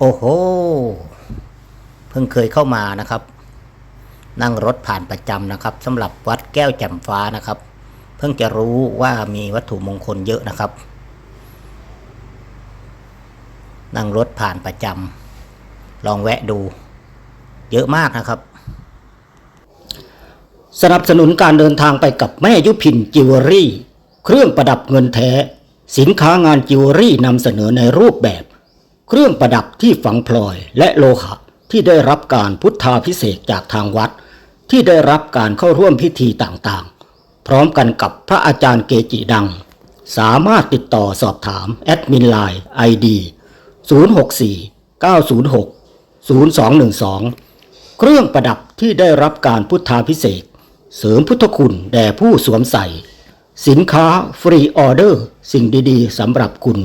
โอ้โห เพิ่งเคยเข้ามานะครับ นั่งรถผ่านประจำนะครับสำหรับวัดแก้วแจ่มฟ้านะครับ เพิ่งจะรู้ว่ามีวัตถุมงคลเยอะนะครับ นั่งรถผ่านประจำลองแวะดู เยอะมากนะครับ สนับสนุนการเดินทางไปกับแม่ยุพินจิวเวลรี่ เครื่องประดับเงินแท้ สินค้างานจิวเวลรี่นำเสนอในรูปแบบ เครื่องประดับที่ฝังพลอยและโลหะที่ได้รับการพุทธาพิเศษจากทางวัด ที่ได้รับการเข้าร่วมพิธีต่างๆ พร้อมกันกับพระอาจารย์เกจิดัง สามารถติดต่อสอบถามแอดมินไลน์ ID 064 906 0212 เครื่องประดับที่ได้รับการพุทธาพิเศษ เสริมพุทธคุณแด่ผู้สวมใส่ สินค้าฟรีออเดอร์ สิ่งดีๆสำหรับคุณ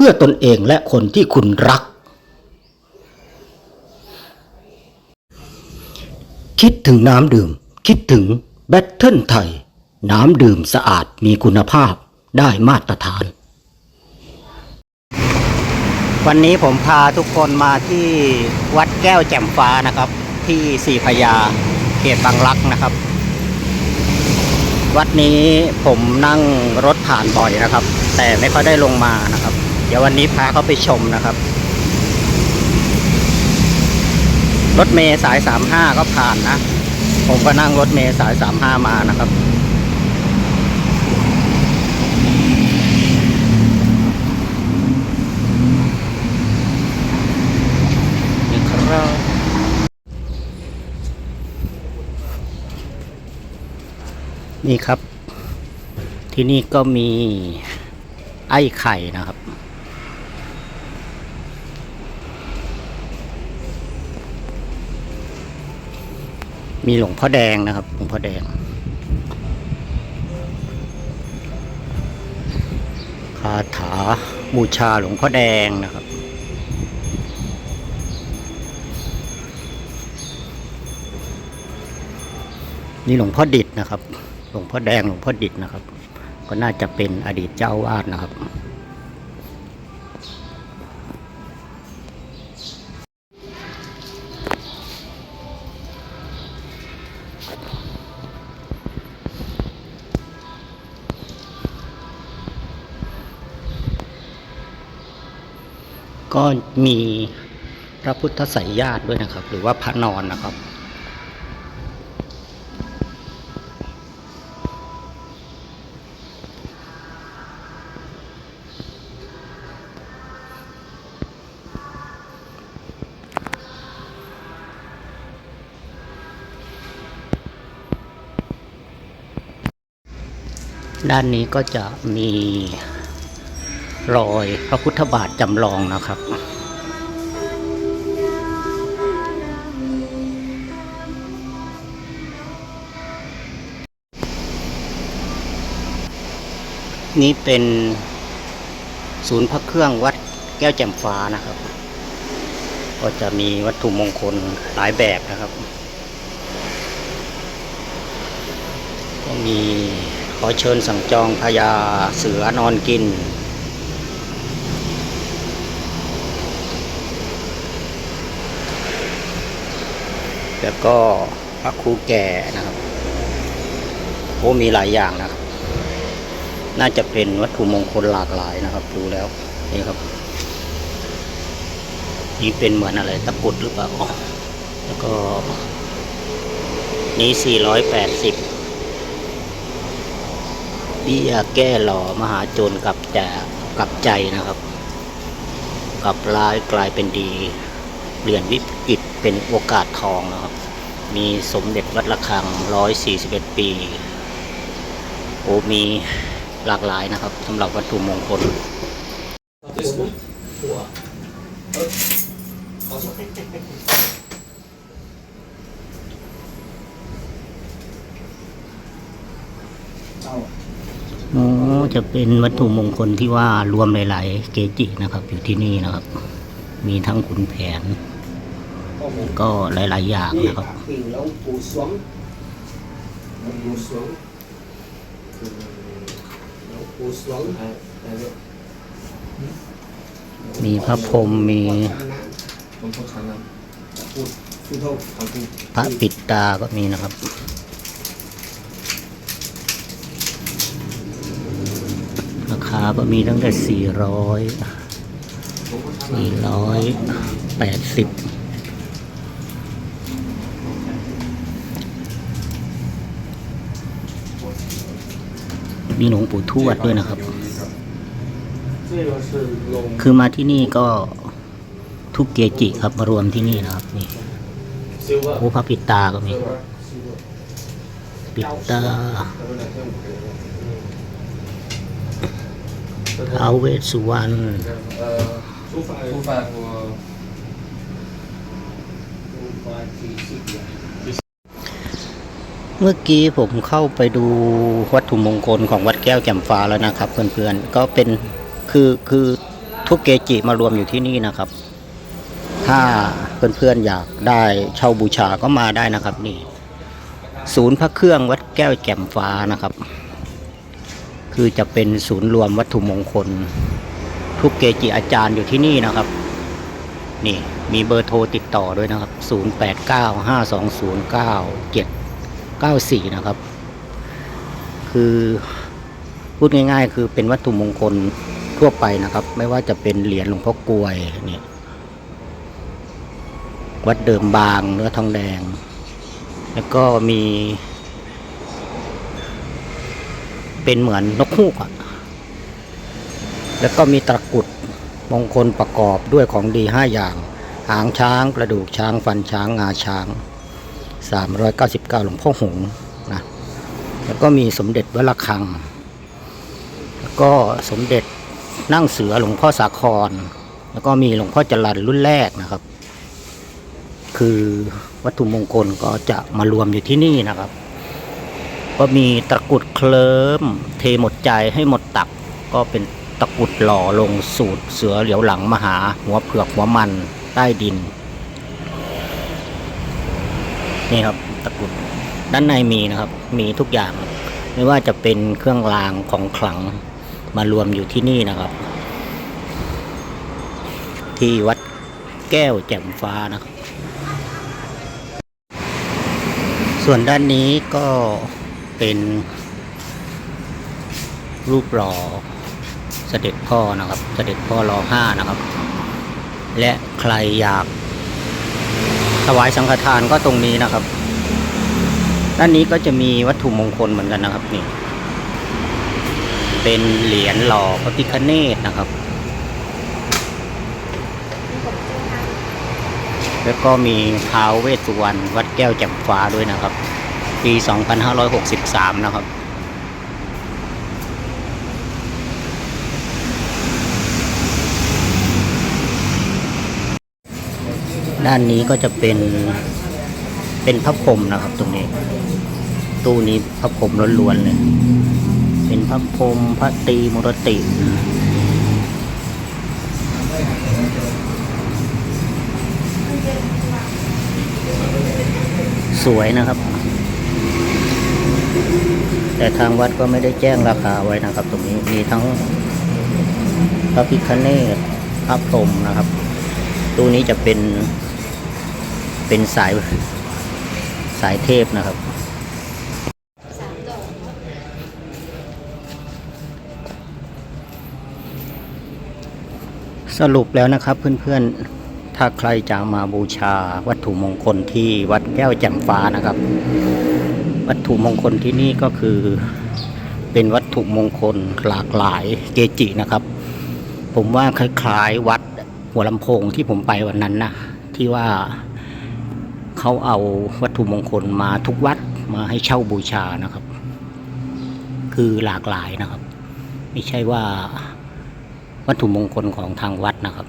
พื่อตนเองและคนที่คุณรัก คิดถึงน้ำดื่ม คิดถึงแบตเทิลไทย น้ำดื่มสะอาดมีคุณภาพได้มาตรฐาน วันนี้ผมพาทุกคนมาที่วัดแก้วแจ่มฟ้านะครับ ที่สี่พระยาเขตบางรักนะครับ วัดนี้ผมนั่งรถผ่านบ่อยนะครับ แต่ไม่ค่อยได้ลงมานะครับ เดี๋ยววันนี้พาเขาไปชมนะครับ รถเมย์สายสามห้าก็ผ่านนะ ผมก็นั่งรถเมย์สายสามห้ามานะครับนี่ครับนี่ครับที่นี่ก็มีไอ้ไข่นะครับ มีหลวงพ่อแดงนะครับ หลวงพ่อแดง คาถาบูชาหลวงพ่อแดงนะครับ นี่หลวงพ่อดิดนะครับ หลวงพ่อแดงหลวงพ่อดิดนะครับ ก็น่าจะเป็นอดีตเจ้าวาดนะครับ ก็มีพระพุทธไสยญาติด้วยนะครับ หรือว่าพระนอนนะครับ ด้านนี้ก็จะมี รอยพระพุทธบาทจำลองนะครับ นี่เป็นศูนย์พระเครื่องวัดแก้วแจ่มฟ้านะครับ ก็จะมีวัตถุมงคลหลายแบบนะครับ ก็มีขอเชิญสั่งจองพญาเสือนอนกิน แล้วก็พระครูแก่นะครับโอ้มีหลายอย่างนะครับ น่าจะเป็นวัตถุมงคลหลากหลายนะครับ ดูแล้วนี่ครับ นี่เป็นเหมือนอะไรตะกุดหรือเปล่าแล้วก็นี่สี่ร้อยแปดสิบเบี้ยแก้หล่อมหาโจรกับจะกับใจนะครับ กับร้ายกลายเป็นดีเปลี่ยนวิกฤต เป็นโอกาสทองนะครับ มีสมเด็จวัดระฆังร้อยสี่สิบเอ็ดปี โอ้มีหลากหลายนะครับสำหรับวัตถุมงคลอ๋อจะเป็นวัตถุมงคลที่ว่ารวมหลาย ๆ เกจินะครับ อยู่ที่นี่นะครับ มีทั้งขุนแผน ก็หลาย ๆ อย่างนะครับมีพระพรมมีพพระปิดตาก็มีนะครับราคาก็มีตั้งแต่ 400 480 มีหลวงปู่ทวดด้วยนะครับ คือมาที่นี่ก็ทุกเกจิครับมารวมที่นี่นะครับนี่โอ้พระปิตาก็มี ปิตาท้าเวสสุวรรณผู้ฟังผู้ฟัง เมื่อกี้ผมเข้าไปดูวัตถุมงคลของวัดแก้วแจ่มฟ้าแล้วนะครับเพื่อนๆก็เป็นคือคือทุกเกจิมารวมอยู่ที่นี่นะครับ ถ้าเพื่อนๆอยากได้เช่าบูชาก็มาได้นะครับ นี่ ศูนย์พระเครื่องวัดแก้วแจ่มฟ้านะครับ คือจะเป็นศูนย์รวมวัตถุมงคล ทุกเกจิอาจารย์อยู่ที่นี่นะครับ นี่มีเบอร์โทรติดต่อด้วยนะครับ 94 นะครับ คือพูดง่ายๆ คือเป็นวัตถุมงคลทั่วไปนะครับ ไม่ว่าจะเป็นเหรียญหลวงพ่อกลวยเนี่ยวัดเดิมบางเนื้อทองแดง แล้วก็มี เป็นเหมือนนกฮูกอะแล้วก็มีตะกุดมงคลประกอบด้วยของดีห้าอย่าง หางช้างกระดูกช้างฟันช้างงาช้าง 399 หลวงพ่อหงนะแล้วก็มีสมเด็จวัดระฆัง แล้วก็สมเด็จนั่งเสือหลวงพ่อสาคร แล้วก็มีหลวงพ่อจรันรุ่นแรกนะครับ คือวัตถุมงคลก็จะมารวมอยู่ที่นี่นะครับ ก็มีตะกุดเคลิ้มเทหมดใจให้หมดตักก็เป็นตะกุดหล่อลงสูตรเสือเหลียวหลังมหา หัวเผือกหัวมันใต้ดิน นี่ครับตะกรุดด้านในมีนะครับ มีทุกอย่าง ไม่ว่าจะเป็นเครื่องรางของขลังมารวมอยู่ที่นี่นะครับ ที่วัดแก้วแจ่มฟ้านะครับ ส่วนด้านนี้ก็เป็นรูปหล่อเสด็จพ่อนะครับ เสด็จพ่อรอห้านะครับ และใครอยาก ถวายสังฆทานก็ตรงนี้นะครับ ด้านนี้ก็จะมีวัตถุมงคลเหมือนกันนะครับนี่ เป็นเหรียญหล่อพระพิฆเนศนะครับ แล้วก็มีท้าวเวสสุวรรณวัดแก้วแจ่มฟ้าด้วยนะครับ ปี 2563 นะครับ ด้านนี้ก็จะเป็นเป็นพระพรมนะครับ ตรงนี้ ตู้นี้พระพรมล้วนๆเลย เป็นพระพรมพระตีมุรติสวยนะครับ แต่ทางวัดก็ไม่ได้แจ้งราคาไว้นะครับ ตรงนี้มีทั้งพระพิคเนตพระพรหมนะครับตู้นี้จะเป็น เป็นสายสายเทพนะครับ สรุปแล้วนะครับเพื่อนๆ ถ้าใครจะมาบูชาวัตถุมงคลที่วัดแก้วแจ่มฟ้านะครับ วัตถุมงคลที่นี่ก็คือเป็นวัตถุมงคลหลากหลายเกจินะครับ ผมว่าคล้ายๆวัดหัวลำโพงที่ผมไปวันนั้นนะที่ว่า เขาเอาวัตถุมงคลมาทุกวัดมาให้เช่าบูชานะครับ คือหลากหลายนะครับ ไม่ใช่ว่าวัตถุมงคลของทางวัดนะครับ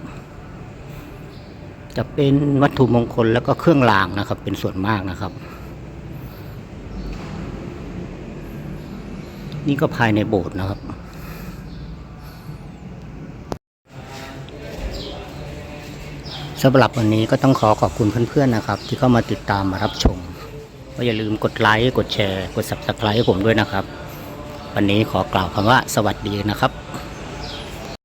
จะเป็นวัตถุมงคลแล้วก็เครื่องรางนะครับ เป็นส่วนมากนะครับ นี่ก็ภายในโบสถ์นะครับ สำหรับวันนี้ก็ต้องขอขอบคุณเพื่อนๆนะครับ ที่เข้ามาติดตามมารับชมก็อย่าลืมกดไลค์กดแชร์ กด subscribe ให้ผมด้วยนะครับ วันนี้ขอกล่าวคำว่าสวัสดีนะครับ